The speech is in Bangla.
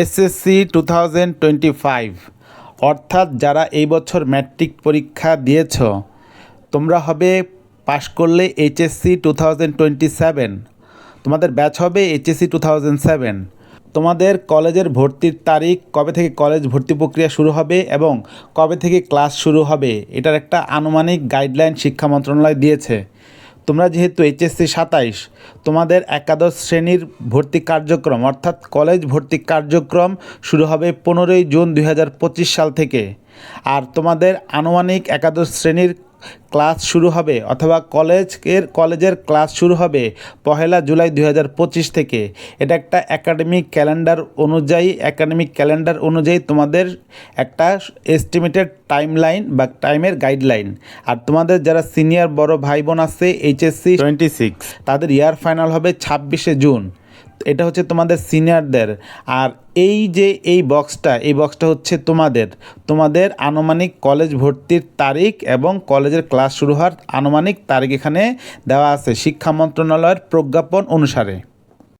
SSC two thousand twenty five অর্থাৎ যারা এই বছর ম্যাট্রিক পরীক্ষা দিয়েছ, তোমরা হবে পাশ করলে HSC two thousand twenty seven তোমাদের ব্যাচ হবে এইচএসসি টু থাউজেন্ড সেভেন তোমাদের কলেজের ভর্তির তারিখ, কবে থেকে কলেজ ভর্তি প্রক্রিয়া শুরু হবে এবং কবে থেকে ক্লাস শুরু হবে, এটার একটা আনুমানিক গাইডলাইন শিক্ষা মন্ত্রণালয় দিয়েছে। তোমরা যেহেতু এইচএসসি সাতাইশ, তোমাদের একাদশ শ্রেণির ভর্তি কার্যক্রম, অর্থাৎ কলেজ ভর্তি কার্যক্রম শুরু হবে পনেরোই জুন দু হাজার পঁচিশ সাল থেকে। আর তোমাদের আনুমানিক একাদশ শ্রেণির ক্লাস শুরু হবে অথবা কলেজের কলেজের ক্লাস শুরু হবে পহেলা জুলাই দু হাজার পঁচিশ থেকে। এটা একটা একাডেমিক ক্যালেন্ডার অনুযায়ী একাডেমিক ক্যালেন্ডার অনুযায়ী তোমাদের একটা এস্টিমেটেড টাইম লাইন বা টাইমের গাইডলাইন আর তোমাদের যারা সিনিয়র বড় ভাই বোন আছে এইচএসসি টোয়েন্টি সিক্স তাদের ইয়ার ফাইনাল হবে ছাব্বিশে জুন এটা হচ্ছে তোমাদের সিনিয়রদের। আর এই যে এই বক্সটা এই বক্সটা হচ্ছে তোমাদের। তোমাদের আনুমানিক কলেজ ভর্তির তারিখ এবং কলেজের ক্লাস শুরু হওয়ার আনুমানিক তারিখ এখানে দেওয়া আছে। শিক্ষা মন্ত্রণালয়ের প্রজ্ঞাপন অনুসারে।